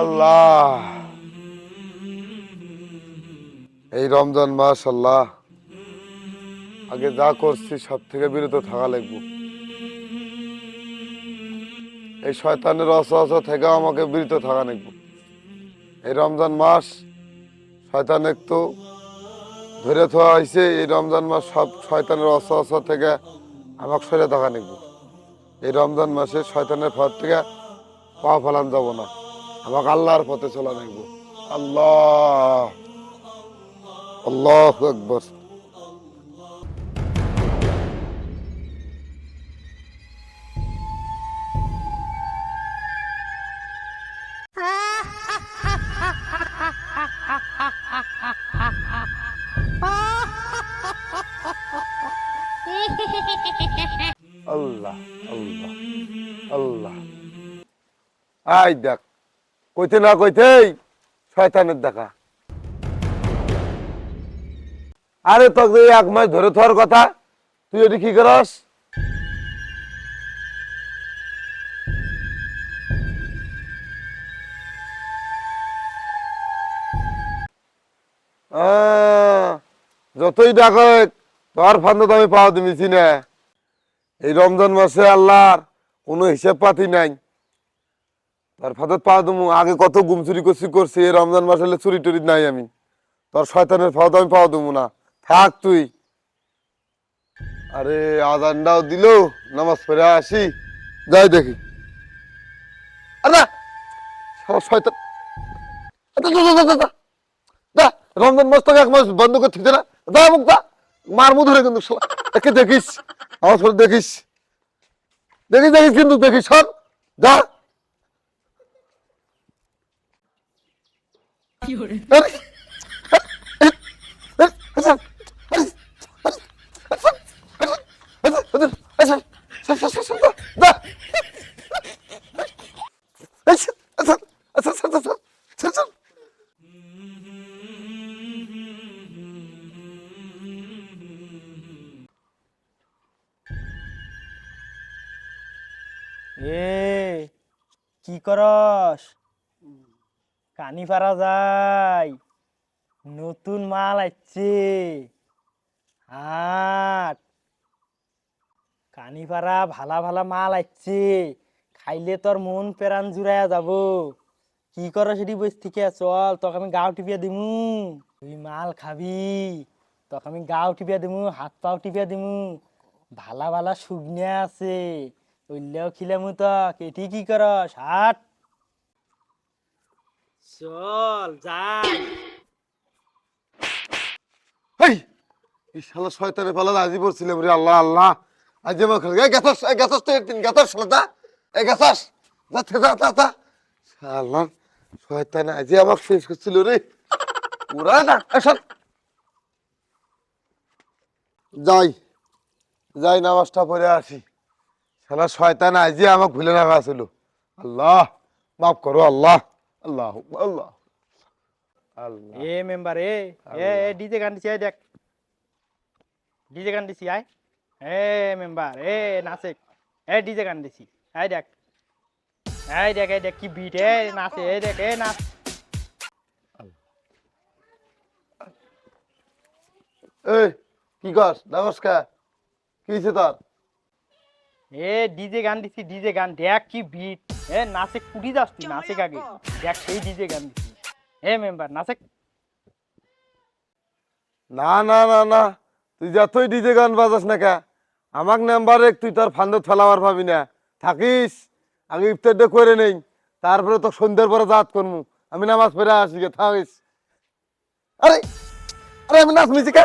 আল্লাহ। এই রমজান মাস আল্লাহ আগে যা করছি সব থেকে বিরত থাকা লাগবো। এই শয়তানের অসহস থেকে আমাকে বিরত থাকা লাগবো। এই রমজান মাস শয়তানের তো ধরে থাকা হয়েছে এই রমজান মাস সব শয়তানের অসহস থেকে আমাকে সরে থাকা লাগবো। এই রমজান মাসে শয়তানের পথ থেকে পা ফেলান যাব না। আমাকে আল্লাহর পথে চলা লাগবো আল্লাহ। আল্লাহ একবার আল্লাহ আল্লাহ আল্লাহ। আই দেখ। কইতে না কইতেই শয়তানের দেখা। আরে তোকে এক মাস ধরে থার কথা, তুই এটি কি করস? যতই ডাক তোর ফান্দ তো আমি পাওয়া দিমিছি না। এই রমজান মাসে আল্লাহর কোনো হিসাব পাতি নাই। তোর ফাদত পাওয়া দেবো আগে কত গুম চুরি করছি করছি রমজান মাস হলে চুরি টুরি নাই আমি। তোর শয়তানের ফাওয়াত আমি পাওয়া দেবো না। থাক তুই। আরে, আজানটাও দিল, নামাজ পড়ে আসি। যাই দেখি। আরে শয়তান। রমজান মাস তোকে এক মাস বন্ধ করতে দিতে না? দা মুখ দা মারমু ধরে কিন্তু। একে দেখিস, আমার দেখিস। দেখিস দেখিস কিন্তু দেখিস সব যা। এ কি করস? কানি পারা যায়। নতুন মাল আসছে হাট। কানি পারা ভালা ভালা মাল আসছে খাইলে তোর মন পেরান জুড়াইয়া যাব। কি কর সেটি বস থেকে? চল, তোকে আমি গাও টিপিয়া দিমু। তুই মাল খাবি। তোকে আমি গাও টিপিয়া দিমু, হাত পাও টিপিয়া দিমু। ভালা ভালা শুকনিয়া আছে। ওইলেও খিলামু তো কেটি কি করস? হাট। চল যাই এই এই শালা শয়তানে পালা আজি পড়ছিলাম রে, আল্লাহ আল্লাহ। আজ আমার খালি এই গেছাস এই গেছাস তো একদিন, গেছাস শালাটা এই গেছাস, যা যা যা যা শালা, শয়তানে আজি আমাকে শেষ করছিল রে। ওরা না এসব যাই যাই, নামাজটা পড়ে আসি। শালা, শয়তান আজি আমাকে ভুলে রাখা ছিল আল্লাহ, মাফ করো, আল্লাহ। আল্লাহ আল্লাহ আল্লাহ এ মেম্বার এ এ ডিজে গান দিছি দেখ। ডিজে গান দিছি আয়। এ মেম্বার এ নাচে এ ডিজে গান দিছি আয় দেখ। এই দেখ এই দেখ কি বিট এ নাচে এই দেখ এ নাচ এই কি কস নমস্কার কি? হয়েছে তোর? এ ডিজে গান দিছি ডিজে গান দেখ কি বিট এ নাচে কুটি যাস তুই নাচে আগে। দেখ সেই ডিজে গান দিছি এ মেম্বার নাচে না না না না। তুই যতই ডিজে গান বাজাস না কে আমাক নাম্বারে তুই তোর ফান্দত ফেলাবার পাবি না। থাকিস আগে ইফতারটা করে নেই। তারপরে তো সন্ধ্যের পরে জাত করমু। আমি নামাজ পড়ে আসি গে থাকিস। আরে আরে আমি নাচ মিছি কে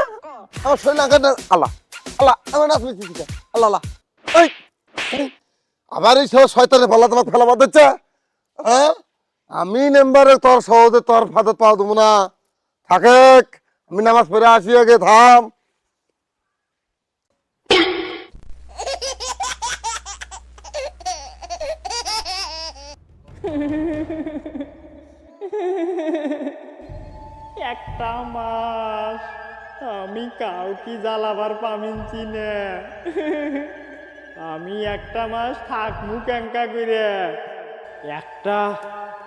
আমার শরীর আগে আল্লাহ আল্লাহ আমার নাচ মিছি কে আল্লাহ আল্লাহ। এই আরে, আবার এই সব শয়তানে পাল্লা তোমাকে ফেলাবার দিচ্ছে হ্যাঁ? আমি নাম্বারে তোর সহজে তোর ফাদত পাওয়া দেবো না। থাকে আমি নামাজ পড়ে আসি আগে, থাম। একটা মাস, আমি কাউকে জ্বালাবার পামিনছি না। আমি একটা মাস থাকব ক্যাঙ্কা করে একটা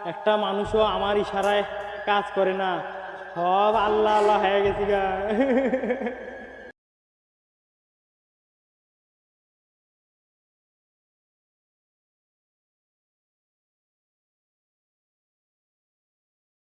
একটা মানুষও আমার ইশারায় কাজ করে না। সব আল্লাহ আল্লাহ হয়ে গেছি গা।